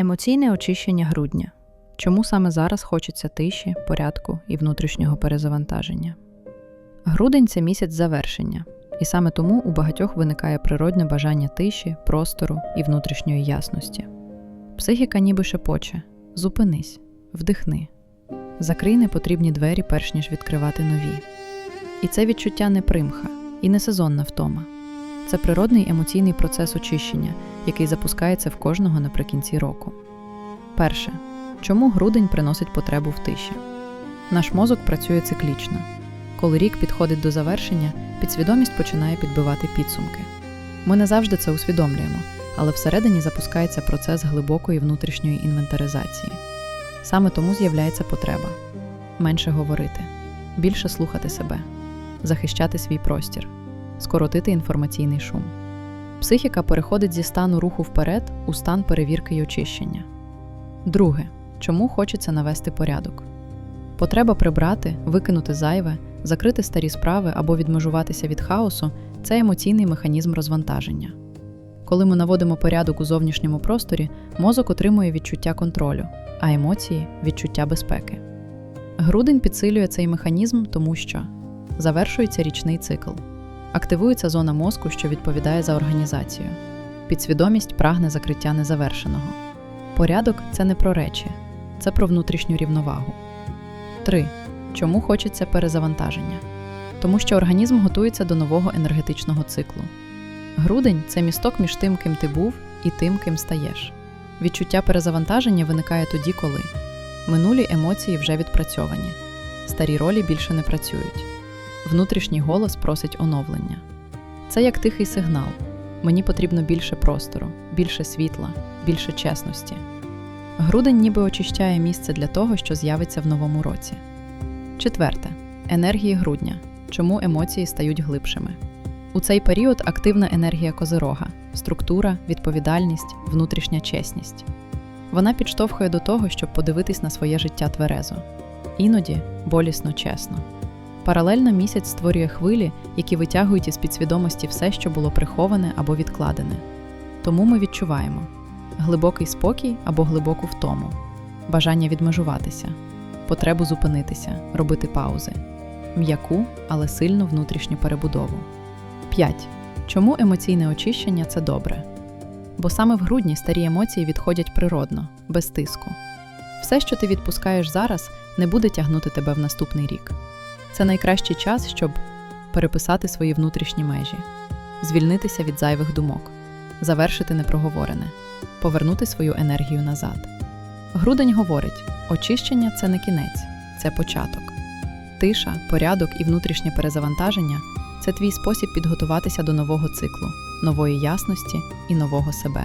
Емоційне очищення грудня. Чому саме зараз хочеться тиші, порядку і внутрішнього перезавантаження? Грудень це місяць завершення, і саме тому у багатьох виникає природне бажання тиші, простору і внутрішньої ясності. Психіка ніби шепоче: зупинись, вдихни, закрий непотрібні двері, перш ніж відкривати нові. І це відчуття не примха і не сезонна втома. Це природний емоційний процес очищення, який запускається в кожного наприкінці року. Перше. Чому грудень приносить потребу в тиші? Наш мозок працює циклічно. Коли рік підходить до завершення, підсвідомість починає підбивати підсумки. Ми не завжди це усвідомлюємо, але всередині запускається процес глибокої внутрішньої інвентаризації. Саме тому з'являється потреба менше говорити, більше слухати себе, захищати свій простір, скоротити інформаційний шум. Психіка переходить зі стану руху вперед у стан перевірки й очищення. Друге, чому хочеться навести порядок? Потреба прибрати, викинути зайве, закрити старі справи або відмежуватися від хаосу це емоційний механізм розвантаження. Коли ми наводимо порядок у зовнішньому просторі, мозок отримує відчуття контролю, а емоції відчуття безпеки. Грудень підсилює цей механізм, тому що завершується річний цикл, активується зона мозку, що відповідає за організацію. Підсвідомість прагне закриття незавершеного. Порядок це не про речі, це про внутрішню рівновагу. 3. Чому хочеться перезавантаження? Тому що організм готується до нового енергетичного циклу. Грудень це місток між тим, ким ти був, і тим, ким стаєш. Відчуття перезавантаження виникає тоді, коли минулі емоції вже відпрацьовані, старі ролі більше не працюють. Внутрішній голос просить оновлення. Це як тихий сигнал. Мені потрібно більше простору, більше світла, більше чесності. Грудень ніби очищає місце для того, що з'явиться в новому році. Четверте енергії грудня. Чому емоції стають глибшими? У цей період активна енергія козирога, структура, відповідальність, внутрішня чесність. Вона підштовхує до того, щоб подивитись на своє життя тверезо, іноді болісно чесно. Паралельно місяць створює хвилі, які витягують із підсвідомості все, що було приховане або відкладене. Тому ми відчуваємо глибокий спокій або глибоку втому, бажання відмежуватися, потребу зупинитися, робити паузи, м'яку, але сильну внутрішню перебудову. 5. Чому емоційне очищення це добре? Бо саме в грудні старі емоції відходять природно, без тиску. Все, що ти відпускаєш зараз, не буде тягнути тебе в наступний рік. Це найкращий час, щоб переписати свої внутрішні межі, звільнитися від зайвих думок, завершити непроговорене, повернути свою енергію назад. Грудень говорить: очищення це не кінець, це початок. Тиша, порядок і внутрішнє перезавантаження це твій спосіб підготуватися до нового циклу, нової ясності і нового себе.